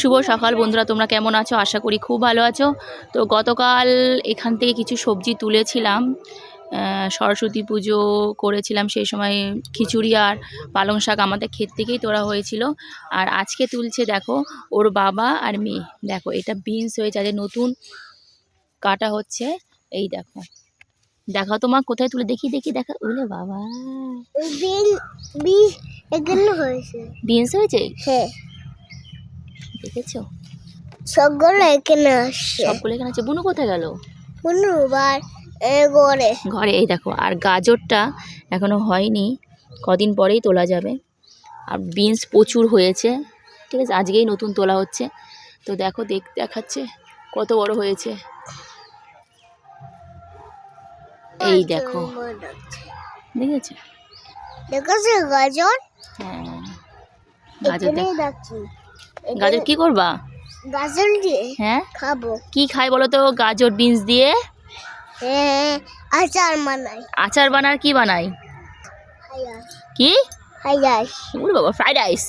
শুভ সকাল বন্ধুরা তোমরা কেমন আছো? আশা করি খুব ভালো আছো। তো গতকাল এখান থেকে কিছু সবজি তুলেছিলাম। সরস্বতী পুজো করেছিলাম সেই সময় খিচুড়ি আর পালং শাক আমাদের ক্ষেত থেকেই তোলা হয়েছিল। আর আজকে তুলছে দেখো ওর বাবা আর মেয়ে। দেখো এটা বিনস হয়েছে আজ নতুন কাটা হচ্ছে। এই দেখো। দেখো তোমার কোথায় তুলে দেখি দেখি দেখা উলে বাবা। এখানে হয়েছে। বিনস হয়েছে? হ্যাঁ। দেখেছ? সবগুলো এখানে আসছে। সবগুলো এখানে আছে বুনু কোথায় গেল? মনুবার এ গড়ে ঘরে এই দেখো আর গাজরটা এখনও হয়নি। কদিন পরেই তোলা যাবে। আর বিনস প্রচুর হয়েছে। ঠিক আছে আজকেই নতুন তোলা হচ্ছে। তো দেখো দেখ দেখাচ্ছে কত বড় হয়েছে। এই দেখো। দেখেছ? দেখেছ গাজর? হ্যাঁ। গাজর এখানে দেখ। দেখছি গাজর কি করবা? গাজর দিয়ে হ্যাঁ? খাব। কি খাই বলো তো? গাজর বিনস দিয়ে? হ্যাঁ আচার মানাই আচার বানার কি বানাই কি? হায়াস ওরে বাবা ফ্রাইড রাইস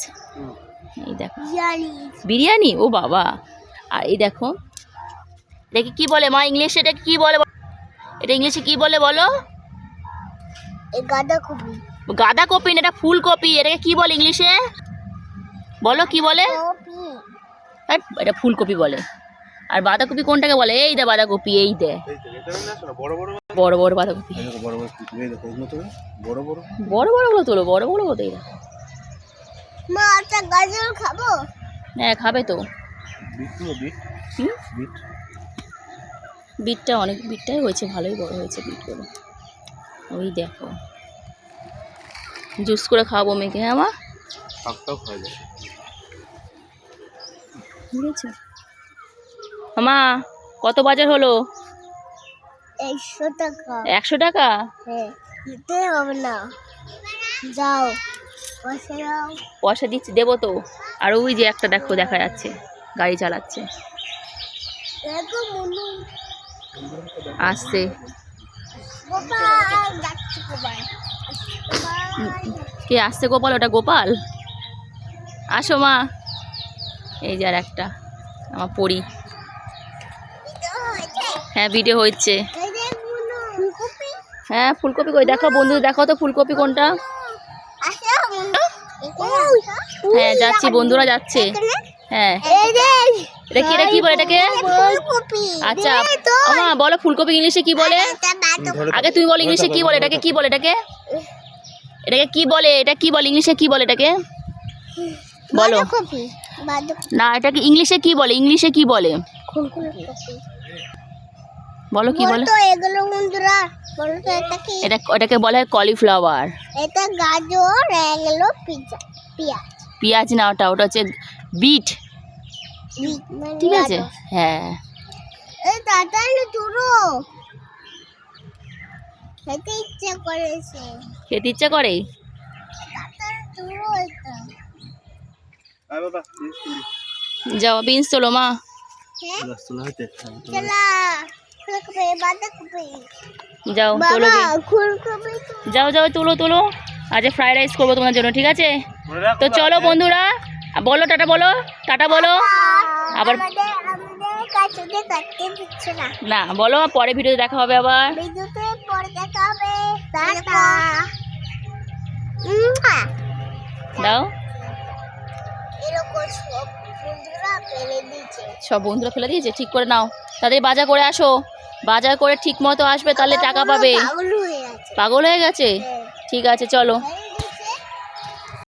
এই দেখো। বিরিয়ানি। ও বাবা। আর এই দেখো এটাকে কি বলে? মা ইংলিশে এটা কি বলে? এটা ইংলিশে কি বলে বলো? গাদা কপি। গাঁদা কপি এটা ফুলকপি। এটাকে কি বলে ইংলিশে? বলো কি বলে? এটা ফুলকপি বলে। আর বাঁধাকপি কোনটাকে বলে? এই দে বাঁধাকপি এই দে। বড় বড় বাঁধাকপি? বড় বড় বড় বড় বড় বড়। গুলো তোলো বড় বড় কোথায় মা আচ্ছা গাজর খাব? হ্যাঁ খাবে তো। বিটটা অনেক বিটটাই হয়েছে ভালোই বড় হয়েছে বিটগুলো। ওই দেখো। জুস করে খাব মেয়েকে হ্যাঁ মা? শাকটাও খাওয়া যায়। মা কত বাজার হলো? একশো টাকা। একশো টাকা? হ্যাঁ দিতে হবে না। যাও যাও পয়সা দিচ্ছি দেবো তো। আর ওই যে একটা দেখো দেখা যাচ্ছে গাড়ি চালাচ্ছে। দেখো আসছে। কে আসছে গোপাল? ওটা গোপাল? আসো মা। এই যে আর একটা, আমার পড়ি হ্যাঁ ভিডিও হচ্ছে হ্যাঁ ফুলকপি কই? দেখো বন্ধু দেখো তো ফুলকপি কোনটা। হ্যাঁ যাচ্ছি, বন্ধুরা যাচ্ছে। হ্যাঁ। এটা কি, এটা বলে এটাকে? আচ্ছা বলো ফুলকপি ইংলিশে কি বলে? আগে বলো ইংলিশে কি বলে, এটাকে কি বলে এটাকে? এটাকে কি বলে, এটা কি বলে, ইংলিশে কি বলে এটাকে? বলো। না এটাকে ইংলিশে কি বলে? ইংলিশে কি বলে? বলো কি বলে? এগুলো বন্ধুরা এটা কি? এটা এটাকে বলে কলিফ্লাওয়ার। এটা গাজর এগুলো পিজা পেঁয়াজ। পেঁয়াজ না ওটা ওটা হচ্ছে বিট। মানে ঠিক আছে? হ্যাঁ। এই তাড়াতাড়ি তুলো খেতে ইচ্ছে করেছে। খেতে ইচ্ছা করে? এটা আয় বাবা জিনিস তুলি যাও বিনস তোলো মা। হ্যাঁ যাও তোলো যাও যাও তোলো তোলো। আজ ফ্রাইড রাইস করব তোমার জন্য ঠিক আছে? তো চলো বন্ধুরা বলো টাটা বলো টাটা বলো। আবার না। বলো পরে ভিডিও দেখা হবে আবার। ভিডিওতে পরে দেখা হবে। টাটা। মুয়া দাও। সব বন্ধুরা ফেলে দিয়েছে ঠিক করে নাও। তাদের বাজার করে আসো। বাজার করে ঠিক মতো আসবে তাহলে টাকা পাবে। পাগল হয়ে গেছে। হ্যাঁ। ঠিক আছে চলো।